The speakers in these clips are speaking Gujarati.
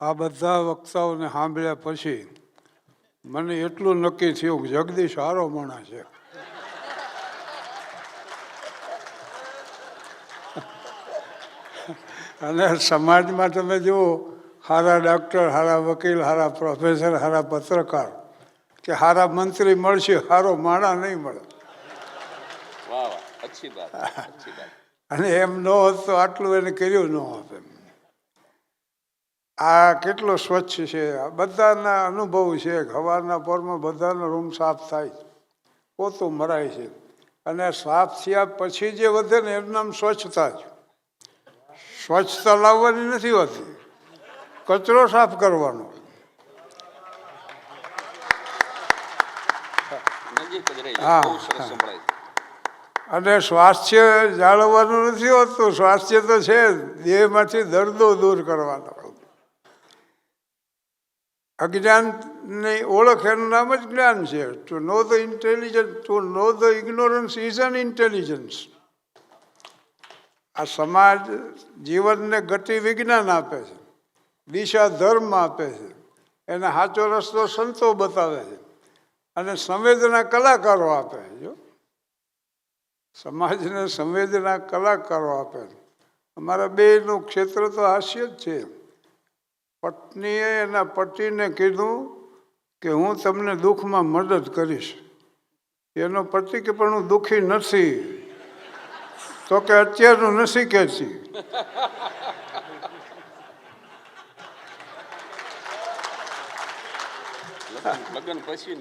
આ બધા વક્તાઓને સાંભળ્યા પછી મને એટલું નક્કી થયું કે જગદીશ સારો માણસ છે. અને સમાજમાં તમે જુઓ સારા ડૉક્ટર સારા વકીલ સારા પ્રોફેસર સારા પત્રકાર કે સારા મંત્રી મળશે સારો માણા નહીં મળે. અને એમ ન હોત તો આટલું એને કર્યું ન હોત. આ કેટલો સ્વચ્છ છે? આ બધાના અનુભવ છે સવારના પોરમાં બધાનો રૂમ સાફ થાય પોતું મરાય છે. અને સાફ થયા પછી જે વધે ને એનું નામ સ્વચ્છતા છે. સ્વચ્છતા લાવવાની નથી હોતી. કચરો સાફ કરવાનો. જ હા, અને સ્વાસ્થ્ય જાળવવાનું નથી હોતું. સ્વાસ્થ્ય તો છે જ. દેહમાંથી દર્દો દૂર કરવાના. અજ્ઞાનની ઓળખ એનું નામ જ જ્ઞાન છે. To know the intelligence to know the ignorance is an intelligence. આ સમાજ જીવનને ગતિ વિજ્ઞાન આપે છે. દિશા ધર્મ આપે છે. એને સાચો રસ્તો સંતો બતાવે છે. અને સંવેદના કલાકારો આપે છે, જો. સમાજને સંવેદના કલાકારો આપે. અમારા બેનું ક્ષેત્ર તો હાસ્ય જ છે. પત્નીએ એના પતિને કીધું કે હું તમને દુઃખમાં મદદ કરીશ. એનો પતિ કે પણ હું દુઃખી નથી. તો કે અત્યારનું નથી કહેતી.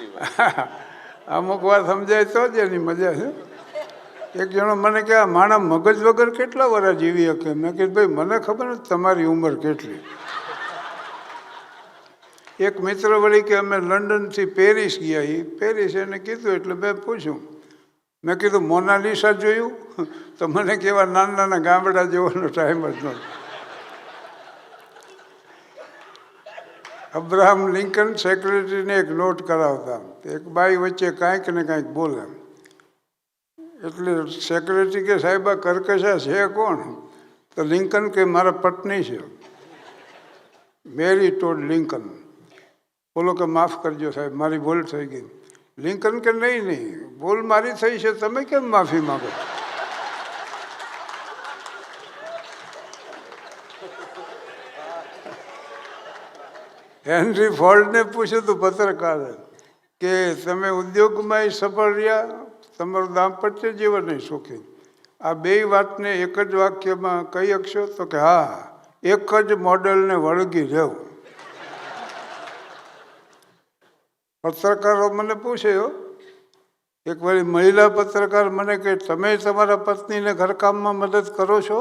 વાત. અમુક વાર સમજાય તો જ એની મજા છે. એક જણો મને કે આ માણસ મગજ વગર કેટલા વર્ષ જીવી શકે? મેં કીધું ભાઈ મને ખબર નથી તમારી ઉંમર કેટલી. એક મિત્ર વળી કે અમે લંડનથી પેરિસ ગયા એ પેરિસ એને કીધું, એટલે મેં પૂછ્યું. મેં કીધું મોનાલિસા જોયું? તો મને કેવા નાના નાના ગામડા જેવાનો ટાઈમ જ નહોતો. અબ્રાહમ લિંકન સેક્રેટરીને એક નોટ કરાવતા. એક બાઈ વચ્ચે કાંઈક ને કાંઈક બોલે. એટલે સેક્રેટરી કે, સાહેબ, આ કર્કશા છે કોણ? તો લિંકન કે, મારા પત્ની છે. મેરી ટોડ લિંકન બોલો કે માફ કરજો સાહેબ, મારી ભૂલ થઈ ગઈ. લિંકન કે નહીં નહીં. ભૂલ મારી થઈ છે, તમે કેમ માફી માગો હેનરી ફોર્ડને પૂછ્યું હતું પત્રકાર કે, તમે ઉદ્યોગમાં સફળ રહ્યા? તમારું દાંપત્ય જીવન નહીં સુખી આ બે વાતને એક જ વાક્યમાં કહી શકશો? તો કે, હા, એક જ મોડેલને વળગી રહેવું. પત્રકારો મને પૂછે, હો. એક વળી મહિલા પત્રકાર મને કે તમે તમારા પત્નીને ઘરકામમાં મદદ કરો છો?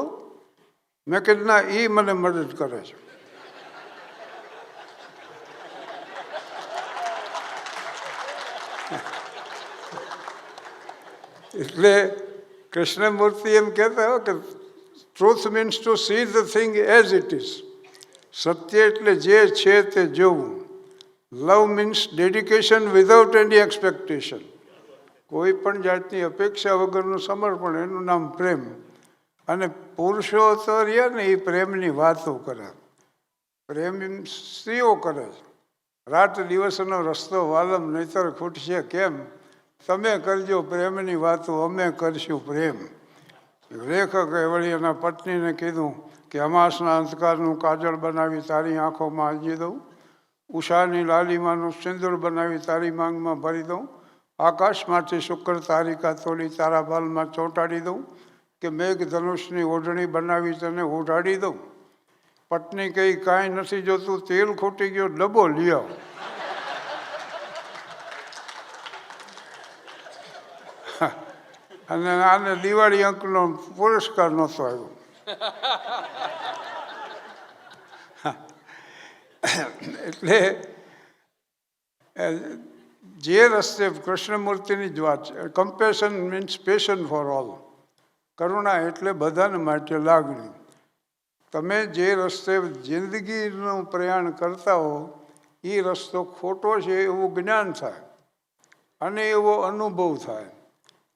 મેં કીધું, ના એ મને મદદ કરે છે. એટલે કૃષ્ણમૂર્તિ એમ કહેતા કે truth means to see the thing as it is સત્ય એટલે જે છે તે જોવું. Love means dedication without any expectation કોઈ પણ જાતની અપેક્ષા વગરનું સમર્પણ, એનું નામ પ્રેમ. અને પુરુષો તો રહ્યા ને એ પ્રેમની વાતો કરે. પ્રેમ સ્ત્રીઓ કરે રાત દિવસનો રસ્તો વાલમ, નહીતર ખૂટશે કેમ? તમે કરજો પ્રેમની વાતો, અમે કરશું પ્રેમ. લેખકે વળી એના પત્નીને કીધું કે અમાસના અંધકારનું કાજળ બનાવી તારી આંખોમાં આજી દઉં. ઉષાની લાલીમાનું સિંદૂર બનાવી તારી માંગમાં ભરી દઉં. આકાશમાંથી શુક્ર તારિકા તોડી તારા બાલમાં ચોંટાડી દઉં કે મેઘ ધનુષની ઓઢણી બનાવી તને ઓઢાડી દઉં. પત્ની કંઈ કાંઈ નથી જોતું, તેલ ખૂટી ગયો, ડબ્બો લઈ આવ. અને આને દિવાળી અંકનો પુરસ્કાર નહોતો આવ્યો. એટલે જે રસ્તે કૃષ્ણમૂર્તિની જ વાત છે. Compassion means passion for all કરુણા એટલે બધાને માટે લાગણી. તમે જે રસ્તે જિંદગીનું પ્રયાણ કરતા હો, એ રસ્તો ખોટો છે એવું જ્ઞાન થાય અને એવો અનુભવ થાય.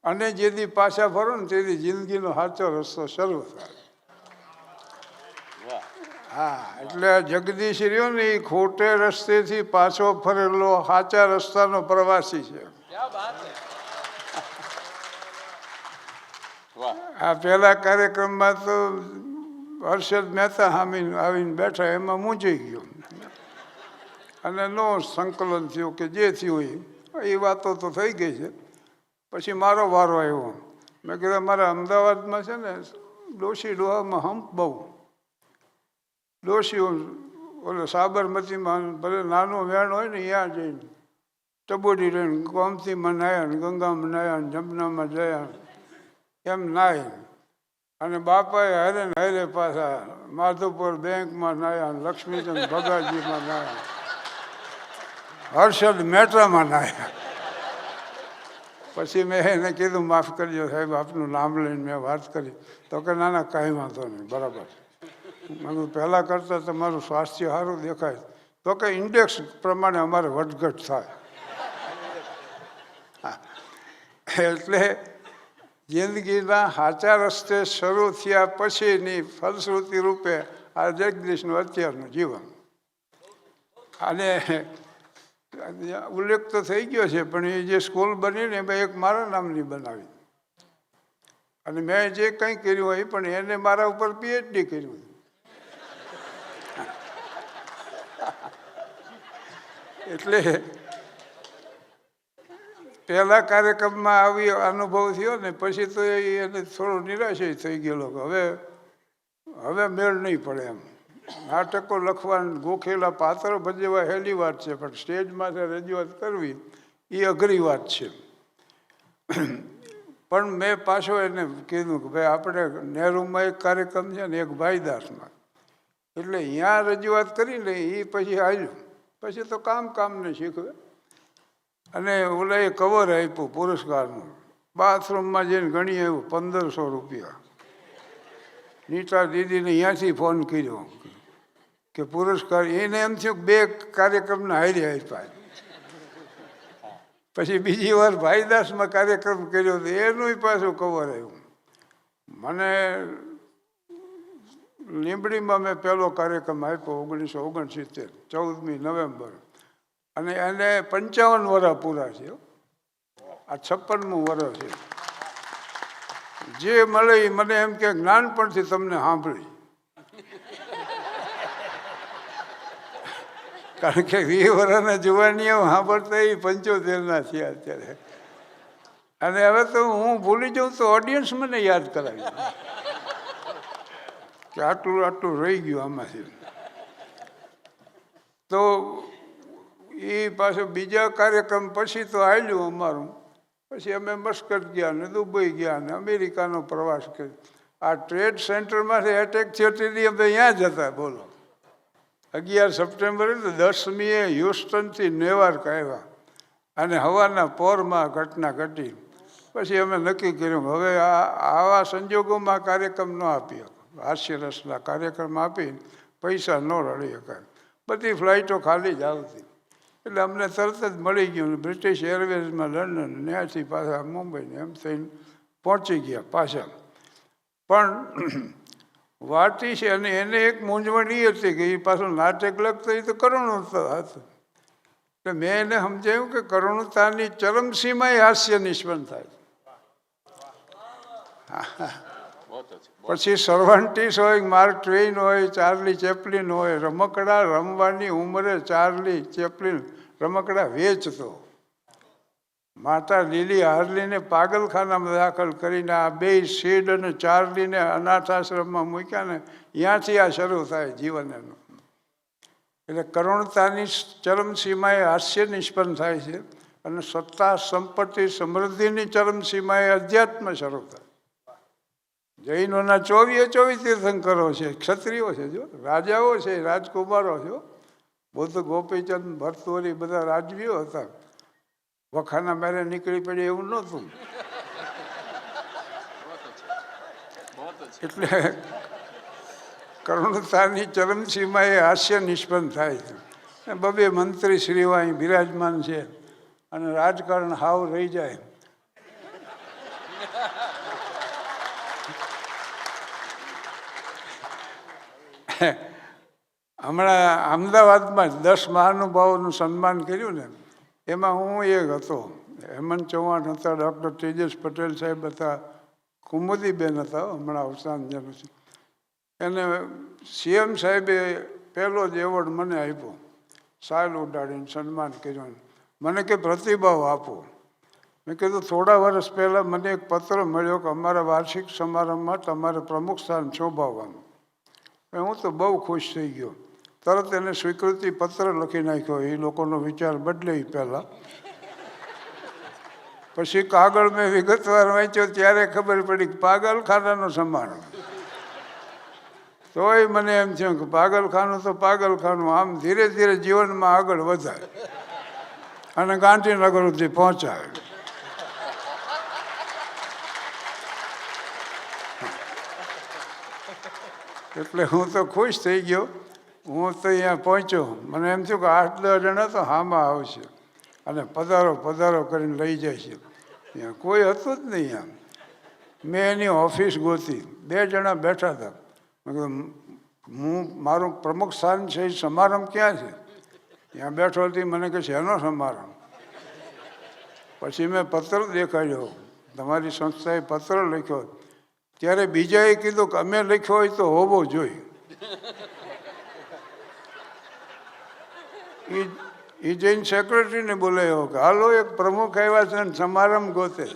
અને જેથી પાછા ફરો ને તેથી જિંદગીનો સાચો રસ્તો શરૂ થાય. હા એટલે જગદીશ રહ્યો ને એ ખોટે રસ્તેથી પાછો ફરેલો સાચા રસ્તાનો પ્રવાસી છે. આ પહેલા કાર્યક્રમમાં તો હર્ષદ મહેતા હામી આવીને બેઠા એમાં મૂંઝાઈ ગયો. અને નો સંકલન થયું કે જે થયું એ. એ વાતો તો થઈ ગઈ છે. પછી મારો વારો આવ્યો. મેં કીધું મારા અમદાવાદમાં છે ને ડોશી ડોહામાં હંપ બહુ. ડોશી ઓલો સાબરમતીમાં ભલે નાનો વેણ હોય ને ત્યાં જઈને ટબોડી રહીને ગોમતીમાં નાયા ગંગામાં નાયા ને, જમનામાં જયા એમ નાય. અને બાપાએ હરે ને હરે પાછા માધુપુર બેંકમાં નાયા ને, લક્ષ્મીચંદ ભગાજીમાં નાયા હર્ષદ મહેતામાં નાયા. પછી મેં એને કીધું, માફ કરજો સાહેબ, આપનું નામ લઈને મેં વાત કરી. તો કે, ના ના, કાંઈ વાંધો નહીં, બરાબર મને પહેલાં કરતાં તમારું સ્વાસ્થ્ય સારું દેખાય. તો કે ઇન્ડેક્સ પ્રમાણે અમારે વધઘટ થાય. એટલે જિંદગીના સાચા રસ્તે શરૂ થયા પછીની ફલશ્રુતિ રૂપે આ જગદીશનું અત્યારનું જીવન. અને ઉલ્લેખ તો થઈ ગયો છે, પણ એ જે સ્કૂલ બની ને એમાં એક મારા નામની બનાવી. અને મેં જે કંઈ કર્યું હોય પણ એને મારા ઉપર પીએચડી કર્યું. એટલે પહેલા કાર્યક્રમમાં આવી અનુભવ થયો ને, પછી તો એને થોડો નિરાશય થઈ ગયેલો હવે હવે મેળ નહીં પડે એમ. નાટકો લખવા ગોખેલા પાત્રો ભજવવા હેલી વાત છે, પણ સ્ટેજમાં રજૂઆત કરવી, એ અઘરી વાત છે. પણ મેં પાછો એને કીધું કે ભાઈ, આપણે નહેરુમાં એક કાર્યક્રમ છે ને, એક ભાઈદાસમાં. એટલે અહીંયા રજૂઆત કરીને એ પછી આવ્યું પછી તો કામ કામને શીખવે. અને ઓલા એ કવર આપ્યું પુરસ્કારનું. બાથરૂમમાં જઈને ગણી આવ્યું પંદરસો રૂપિયા. નીતા દીદીને અહીંયાથી ફોન કર્યો કે પુરસ્કાર એને એમ થયું બે કાર્યક્રમને હારી આપ્યા. પછી બીજી વાર ભાઈદાસમાં કાર્યક્રમ કર્યો તો એનું પાછું કવર આવ્યું મને લીંબડીમાં મેં પહેલો કાર્યક્રમ આપ્યો ઓગણીસો ઓગણસિત્તેર, ચૌદમી નવેમ્બર અને એને પંચાવન વર્ષ પૂરા છે. આ છપ્પનમું વર્ષ છે જે મળે એ મને એમ કે નાનપણથી તમને સાંભળી કારણ કે વીસ વર્ષના જુવાનીઓ સાંભળતા એ પંચોતેરના થયા અત્યારે અને હવે તો હું ભૂલી જાઉં તો ઓડિયન્સ મને યાદ કરાવી. કે આટલું આટલું રહી ગયું આમાંથી. તો એ પાછું બીજા કાર્યક્રમ પછી તો આવ્યું અમારું. પછી અમે મસ્કત ગયા ને દુબઈ ગયા ને અમેરિકાનો પ્રવાસ કર્યો. આ ટ્રેડ સેન્ટરમાંથી એટેક થયો તેથી અમે ત્યાં જ હતા બોલો. અગિયાર સપ્ટેમ્બરે તો દસમીએ હ્યુસ્ટનથી નેવાર્ક આવ્યા અને હવાના પોરમાં ઘટના ઘટી. પછી અમે નક્કી કર્યું હવે આ, આવા સંજોગોમાં કાર્યક્રમ ન આપી શકો હાસ્ય રસના કાર્યક્રમ આપી પૈસા ન રડી શકાય. બધી ફ્લાઇટો ખાલી જ આવતી. એટલે અમને તરત જ મળી ગયું બ્રિટિશ એરવેઝમાં લંડન ત્યાંથી પાછા મુંબઈને એમ થઈને પહોંચી ગયા પાછા. પણ વાટી છે અને એને એક મૂંઝવણ એ હતી કે એ પાછું નાટક લખતો એ તો કરુણતા હતું. એટલે મેં એને સમજાયું કે કરુણતાની ચરમસીમાએ હાસ્ય નિષ્પન્ન થાય. પછી સર્વાન્ટીસ હોય માર્ક ટ્વેન હોય, ચાર્લી ચેપલિન હોય, રમકડા રમવાની ઉંમરે ચાર્લી ચેપલિન રમકડા વેચતો. માતા લીલી હાર્લીને પાગલખાનામાં દાખલ કરીને આ બે સીડ અને ચાર્લીને અનાથ આશ્રમમાં મૂક્યા ને ત્યાંથી આ શરૂ થાય જીવન એનું એટલે કરુણતાની ચરમસીમાએ હાસ્ય નિષ્પન્ન થાય છે અને સત્તા, સંપત્તિ, સમૃદ્ધિની ચરમસીમાએ અધ્યાત્મ શરૂ થાય. જૈનોના ચોવીએ ચોવીસ તીર્થંકરો છે, ક્ષત્રિયો છે, જો, રાજાઓ છે, રાજકુમારો છે બુદ્ધ, ગોપીચંદ, ભરતોરી બધા રાજવીઓ હતા. વખાના મેરે નીકળી પડે એવું નહોતું. એટલે કરુણતાની ચરમસીમાએ હાસ્ય નિષ્પન્ન થાય છે. બબે મંત્રી અહીં બિરાજમાન છે અને રાજકારણ હાવ રહી જાય. હમણાં અમદાવાદમાં દસ મહાનુભાવોનું સન્માન કર્યું ને, એમાં હું એક હતો. હેમંત ચૌહાણ હતા, ડૉક્ટર તેજસ પટેલ સાહેબ હતા કુમુદીબેન હતા, હમણાં અવસાન જેનું છે. એને સીએમ સાહેબે પહેલો જ એવોર્ડ મને આપ્યો. સાલ ઉડાડીને સન્માન કર્યું મને કે, પ્રતિભાવ આપો. મેં કીધું, થોડા વર્ષ પહેલાં મને એક પત્ર મળ્યો કે અમારા વાર્ષિક સમારંભમાં તમારે પ્રમુખ સ્થાન શોભાવવાનું. હું તો બહુ ખુશ થઈ ગયો. તરત એને સ્વીકૃતિ પત્ર લખી નાખ્યો. એ લોકોનો વિચાર બદલે ઈ પહેલાં. પછી કાગળ મેં વિગતવાર વાંચ્યો, ત્યારે ખબર પડી કે પાગલખાનાનો સમાન તોય મને એમ થયું કે પાગલખાનું તો પાગલખાનું, આમ ધીરે ધીરે જીવનમાં આગળ વધાય અને ગાંધીનગર સુધી પહોંચાય એટલે હું તો ખુશ થઈ ગયો. હું તો અહીંયા પહોંચ્યો. મને એમ થયું કે આઠ દસ જણા તો હામાં આવશે. અને પધારો પધારો કરીને લઈ જાય છે ત્યાં કોઈ હતું જ નહીં આમ. મેં એની ઓફિસ ગોતી. બે જણા બેઠા હતા. મેં હું, મારું પ્રમુખ સ્થાન છે, એ સમારંભ ક્યાં છે? ત્યાં બેઠો હતી, મને કહે છે, એનો સમારંભ. પછી મેં પત્ર દેખાડ્યો. તમારી સંસ્થાએ પત્ર લખ્યો. ત્યારે બીજાએ કીધું કે અમે લખ્યો હોય તો હોવો જોઈએ. એ એ જઈને સેક્રેટરીને બોલાયો કે, હાલો, એક પ્રમુખ આવ્યા છે ને સમારંભ ગોતે.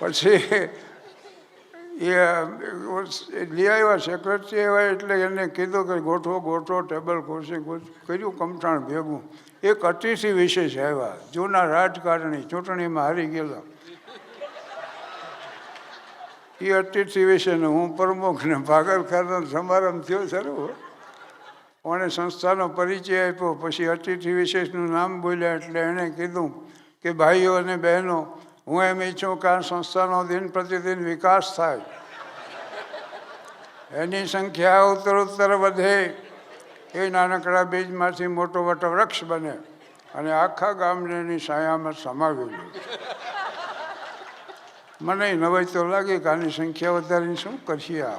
પછી એ લઈ આવ્યા સેક્રેટરી આવ્યા એટલે એને કીધું કે ગોઠવો ગોઠવો ટેબલ ખુરશી કર્યું, કમઠાણ ભેગું. એક અતિથિ વિશેષ આવ્યા. જૂના રાજકારણી ચૂંટણીમાં હારી ગયેલા. એ અતિથિ વિશેને હું પ્રમુખ ને ભાગલખાનો સમારંભ થયો સારું કોણે સંસ્થાનો પરિચય આપ્યો, પછી અતિથિ વિશેષનું નામ બોલ્યા એટલે એણે કીધું કે ભાઈઓ અને બહેનો હું એમ ઈચ્છું કે આ સંસ્થાનો દિન પ્રતિદિન વિકાસ થાય. એની સંખ્યા ઉત્તરોત્તર વધે. એ નાનકડા બીજમાંથી મોટો મોટો વૃક્ષ બને અને આખા ગામને એની છાયામાં સમાવી લે. મને નવાઈ તો લાગી કે આની સંખ્યા વધારીને શું કરીએ આ?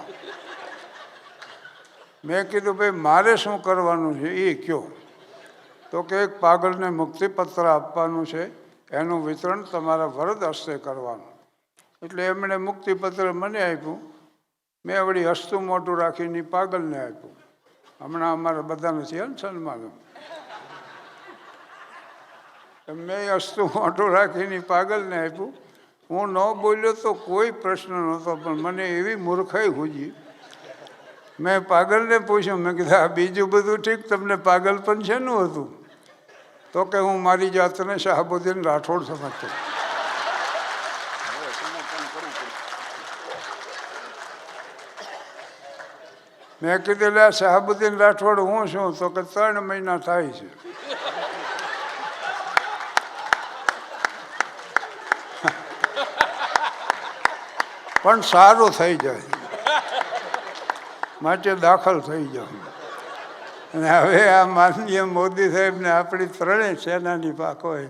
મેં કીધું, ભાઈ, મારે શું કરવાનું છે? એ કયો તો કે એક પાગલને મુક્તિપત્ર આપવાનું છે. એનું વિતરણ તમારા વરદ હસ્તે કરવાનું. એટલે એમણે મુક્તિપત્ર મને આપ્યું. મેં વળી હસતું મોટું રાખીને પાગલને આપ્યું. હમણાં અમારા બધાને નથી ને સન્માન મેં હસતું મોટું રાખીને પાગલને આપ્યું. હું ન બોલ્યો તો કોઈ પ્રશ્ન નહોતો, પણ મને એવી મૂર્ખાઈ હુજી. મેં પાગલને પૂછ્યું, મેં કીધું બીજું બધું ઠીક? તમને પાગલ પણ શેનું હતું? તો કે હું મારી જાતને શાહબુદ્દીન રાઠોડ સમજતો. મેં કીધું લે શાહબુદ્દીન રાઠોડ હું શું તો કે, ત્રણ મહિના થાય છે. પણ સારું થઈ જાય. માટે દાખલ થઈ જાવ અને હવે આ માનનીય મોદી સાહેબને આપણી ત્રણેય સેનાની પાકોએ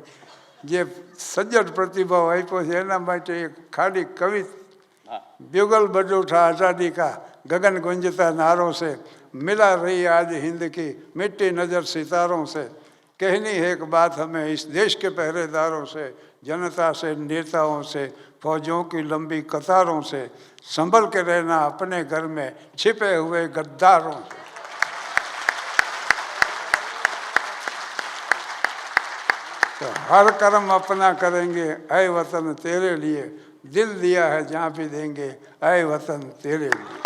જે સજ્જડ પ્રતિભાવ આપ્યો છે એના માટે એક ખાલી કવિ હા ब्युगल बज उठा आज़ादी का गगन गुंजता नारों से मिला रही आज हिंद की मिट्टी नज़र सितारों से कहनी है एक बात हमें इस देश के पहरेदारों से जनता से नेताओं से फौजों की लंबी कतारों से संभल के रहना अपने घर में छिपे हुए गद्दारों से तो हर कर्म अपना करेंगे अय वतन तेरे लिए दिल दिया है जहाँ भी देंगे अय वतन तेरे लिए